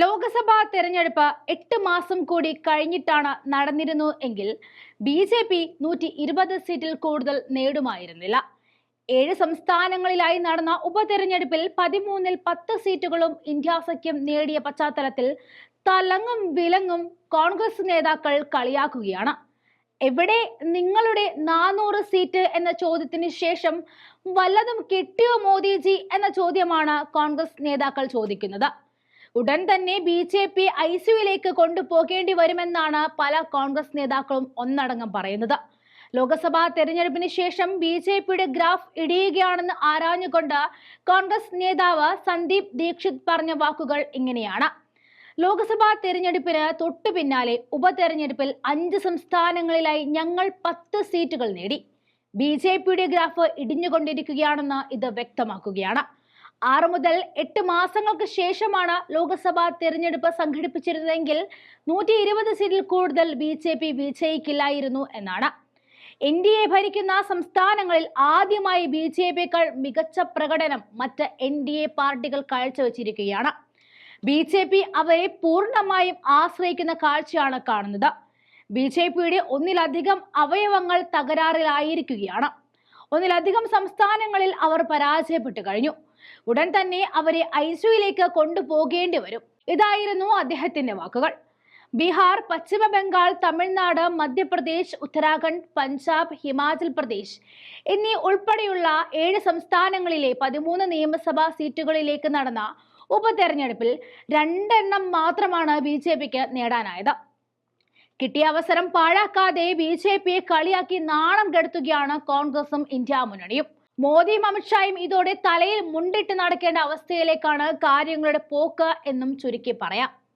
ലോക്സഭാ തെരഞ്ഞെടുപ്പ് എട്ട് മാസം കൂടി കഴിഞ്ഞിട്ടാണ് നടന്നിരുന്നു എങ്കിൽ ബി ജെ പി നൂറ്റി ഇരുപത് സീറ്റിൽ കൂടുതൽ നേടുമായിരുന്നില്ല. ഏഴ് സംസ്ഥാനങ്ങളിലായി നടന്ന ഉപതെരഞ്ഞെടുപ്പിൽ പതിമൂന്നിൽ പത്ത് സീറ്റുകളും ഇന്ത്യ സഖ്യം നേടിയ പശ്ചാത്തലത്തിൽ തലങ്ങും വിലങ്ങും കോൺഗ്രസ് നേതാക്കൾ കളിയാക്കുകയാണ്. എവിടെ നിങ്ങളുടെ നാനൂറ് സീറ്റ് എന്ന ചോദ്യത്തിന് ശേഷം വല്ലതും കിട്ടിയോ മോദിജി എന്ന ചോദ്യമാണ് കോൺഗ്രസ് നേതാക്കൾ ചോദിക്കുന്നത്. ഉടൻ തന്നെ ബി ജെ പി ഐ സിയുയിലേക്ക് കൊണ്ടുപോകേണ്ടി വരുമെന്നാണ് പല കോൺഗ്രസ് നേതാക്കളും ഒന്നടങ്കം പറയുന്നത്. ലോക്സഭാ തെരഞ്ഞെടുപ്പിന് ശേഷം ബി ജെ പിയുടെ ഗ്രാഫ് ഇടിയുകയാണെന്ന് ആരാഞ്ഞുകൊണ്ട് കോൺഗ്രസ് നേതാവ് സന്ദീപ് ദീക്ഷിത് പറഞ്ഞ വാക്കുകൾ ഇങ്ങനെയാണ്. ലോക്സഭാ തെരഞ്ഞെടുപ്പിന് തൊട്ടു പിന്നാലെ ഉപതെരഞ്ഞെടുപ്പിൽ അഞ്ച് സംസ്ഥാനങ്ങളിലായി ഞങ്ങൾ പത്ത് സീറ്റുകൾ നേടി. ബി ജെ പിയുടെ ഗ്രാഫ് ഇടിഞ്ഞുകൊണ്ടിരിക്കുകയാണെന്ന് ഇത് വ്യക്തമാക്കുകയാണ്. ആറ് മുതൽ എട്ട് മാസങ്ങൾക്ക് ശേഷമാണ് ലോക്സഭാ തെരഞ്ഞെടുപ്പ് സംഘടിപ്പിച്ചിരുന്നതെങ്കിൽ നൂറ്റി ഇരുപത് സീറ്റിൽ കൂടുതൽ ബി ജെ പി വിജയിക്കില്ലായിരുന്നു എന്നാണ്. എൻ ഡി എ ഭരിക്കുന്ന സംസ്ഥാനങ്ങളിൽ ആദ്യമായി ബി ജെ പിക്കാൾ മികച്ച പ്രകടനം മറ്റ് എൻ ഡി എ പാർട്ടികൾ കാഴ്ചവെച്ചിരിക്കുകയാണ്. ബി ജെ പി അവരെ പൂർണമായും ആശ്രയിക്കുന്ന കാഴ്ചയാണ് കാണുന്നത്. ബി ജെ പിയുടെ ഒന്നിലധികം അവയവങ്ങൾ തകരാറിലായിരിക്കുകയാണ്. ഒന്നിലധികം സംസ്ഥാനങ്ങളിൽ അവർ പരാജയപ്പെട്ടു കഴിഞ്ഞു. ഉടൻ തന്നെ അവരെ ഐസിയുയിലേക്ക് കൊണ്ടുപോകേണ്ടി വരും. ഇതായിരുന്നു അദ്ദേഹത്തിന്റെ വാക്കുകൾ. ബീഹാർ പശ്ചിമ ബംഗാൾ തമിഴ്നാട് മധ്യപ്രദേശ് ഉത്തരാഖണ്ഡ് പഞ്ചാബ് ഹിമാചൽ പ്രദേശ് എന്നീ ഉൾപ്പെടെയുള്ള ഏഴ് സംസ്ഥാനങ്ങളിലെ പതിമൂന്ന് നിയമസഭാ സീറ്റുകളിലേക്ക് നടന്ന ഉപതെരഞ്ഞെടുപ്പിൽ രണ്ടെണ്ണം മാത്രമാണ് ബി ജെ പിക്ക് നേടാനായത്. കിട്ടിയ അവസരം പാഴാക്കാതെ ബി ജെ പിയെ കളിയാക്കി നാണം കെടുത്തുകയാണ് കോൺഗ്രസും ഇന്ത്യ മുന്നണിയും. മോദിയും അമിത്ഷായും ഇതോടെ തലയിൽ മുണ്ടിട്ട് നടക്കേണ്ട അവസ്ഥയിലേക്കാണ് കാര്യങ്ങളുടെ പോക്ക് എന്നും ചുരുക്കി പറയാം.